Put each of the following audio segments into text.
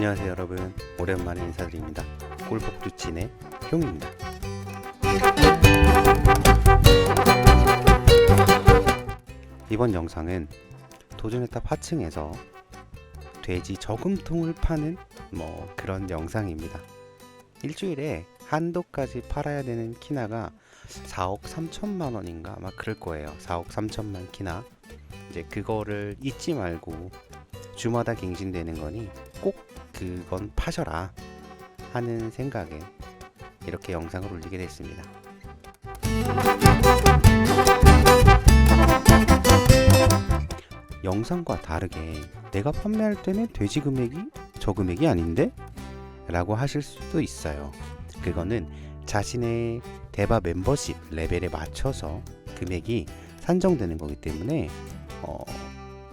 안녕하세요 여러분. 오랜만에 인사드립니다. 꿀복두찐의 형입니다. 이번 영상은 도전했다 하층에서 돼지 저금통을 파는 뭐 그런 영상입니다. 일주일에 한도까지 팔아야 되는 키나가 4억 3천만 원인가? 막 그럴 거예요. 4억 3천만 키나. 이제 그거를 잊지 말고 주마다 갱신되는 거니 꼭 그건 파셔라 하는 생각에 이렇게 영상을 올리게 됐습니다. 영상과 다르게 내가 판매할 때는 돼지 금액이 저 금액이 아닌데? 라고 하실 수도 있어요. 그거는 자신의 대바 멤버십 레벨에 맞춰서 금액이 산정되는 거기 때문에 어,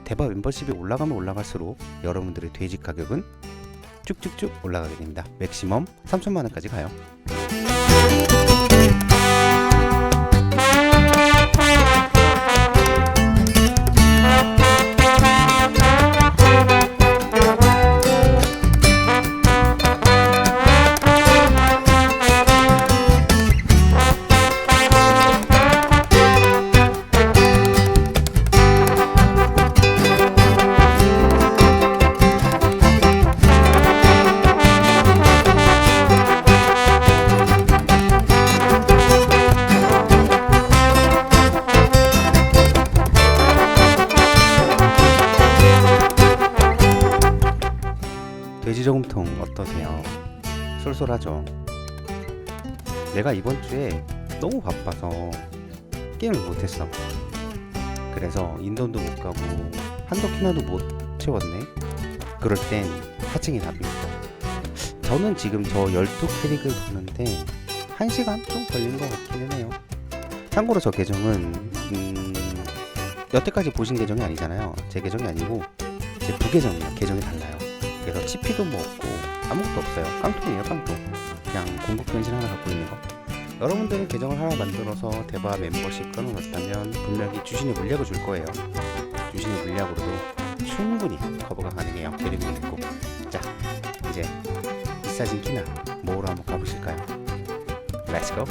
대바 멤버십이 올라가면 올라갈수록 여러분들의 돼지 가격은 쭉쭉쭉 올라가게 됩니다. 맥시멈 3천만 원까지 가요. 돼지 저금통 어떠세요? 쏠쏠하죠? 내가 이번 주에 너무 바빠서 게임을 못했어. 그래서 인도도 못 가고 한도 키나도 못 채웠네. 그럴 땐 하층이 답입니다. 저는 지금 저 12캐릭을 도는데 1시간 좀 걸린 것 같기는 해요. 참고로 저 계정은 음, 여태까지 보신 계정이 아니잖아요. 제 계정이 아니고 제 부계정이에요. 계정이 달라요. 그래서 치피도 뭐 없고 아무것도 없어요. 깡통이에요, 깡통. 그냥 공급 변신 하나 갖고 있는 거. 여러분들은 계정을 하나 만들어서 대바 membership 끊어놨다면 분명히 주신의 물약을 줄 거예요. 주신의 물약으로도 충분히 커버가 가능해요. 데리고 있고. 자, 이제 비싸진 키나 모으러 한번 가보실까요? Let's go.